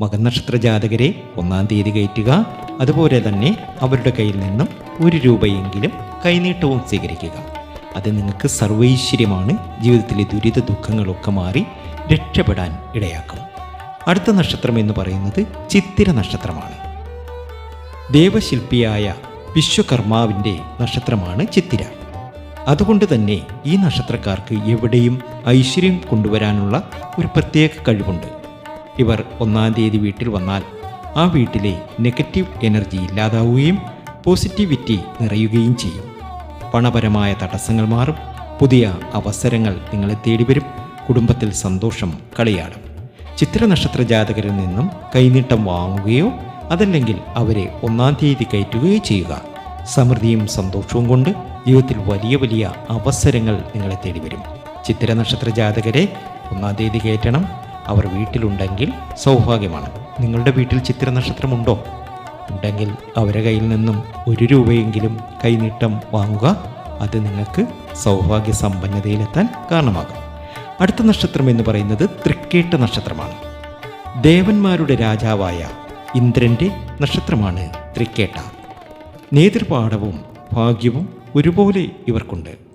മകനക്ഷത്ര ജാതകരെ ഒന്നാം തീയതി കയറ്റുക. അതുപോലെ തന്നെ അവരുടെ കയ്യിൽ നിന്നും ഒരു രൂപയെങ്കിലും കൈനീട്ടവും സ്വീകരിക്കുക. അത് നിങ്ങൾക്ക് സർവൈശ്വര്യമാണ്. ജീവിതത്തിലെ ദുരിത ദുഃഖങ്ങളൊക്കെ മാറി രക്ഷപ്പെടാൻ ഇടയാക്കും. അടുത്ത നക്ഷത്രം എന്ന് പറയുന്നത് ചിത്തിര നക്ഷത്രമാണ്. ദേവശില്പിയായ വിശ്വകർമാവിന്റെ നക്ഷത്രമാണ് ചിത്തിര. അതുകൊണ്ട് തന്നെ ഈ നക്ഷത്രക്കാർക്ക് എവിടെയും ഐശ്വര്യം കൊണ്ടുവരാനുള്ള ഒരു പ്രത്യേക കഴിവുണ്ട്. ഇവർ ഒന്നാം തീയതി വീട്ടിൽ വന്നാൽ ആ വീട്ടിലെ നെഗറ്റീവ് എനർജി ഇല്ലാതാവുകയും പോസിറ്റിവിറ്റി നിറയുകയും ചെയ്യും. പണപരമായ തടസ്സങ്ങൾ മാറും. പുതിയ അവസരങ്ങൾ നിങ്ങളെ തേടി വരും കുടുംബത്തിൽ സന്തോഷം കളിയാടും. ചിത്ര നക്ഷത്ര ജാതകരിൽ നിന്നും കൈനീട്ടം വാങ്ങുകയോ അതല്ലെങ്കിൽ അവരെ ഒന്നാം തീയതി കയറ്റുകയോ ചെയ്യുക. സമൃദ്ധിയും സന്തോഷവും കൊണ്ട് ജീവിതത്തിൽ വലിയ വലിയ അവസരങ്ങൾ നിങ്ങളെ തേടി വരും ചിത്തിര നക്ഷത്ര ജാതകരെ ഒന്നാം തീയതി കയറ്റണം. അവർ വീട്ടിലുണ്ടെങ്കിൽ സൗഭാഗ്യമാണ്. നിങ്ങളുടെ വീട്ടിൽ ചിത്ര നക്ഷത്രമുണ്ടോ ഉണ്ടെങ്കിൽ അവരെ കയ്യിൽ നിന്നും ഒരു രൂപയെങ്കിലും കൈനീട്ടം വാങ്ങുക. അത് നിങ്ങൾക്ക് സൗഭാഗ്യ സമ്പന്നതയിലെത്താൻ കാരണമാകും. അടുത്ത നക്ഷത്രം എന്ന് പറയുന്നത് തൃക്കേട്ട നക്ഷത്രമാണ്. ദേവന്മാരുടെ രാജാവായ ഇന്ദ്രന്റെ നക്ഷത്രമാണ് തൃക്കേട്ട. നേതൃപാഠവും ഭാഗ്യവും ഒരുപോലെ ഇവർക്കുണ്ട്.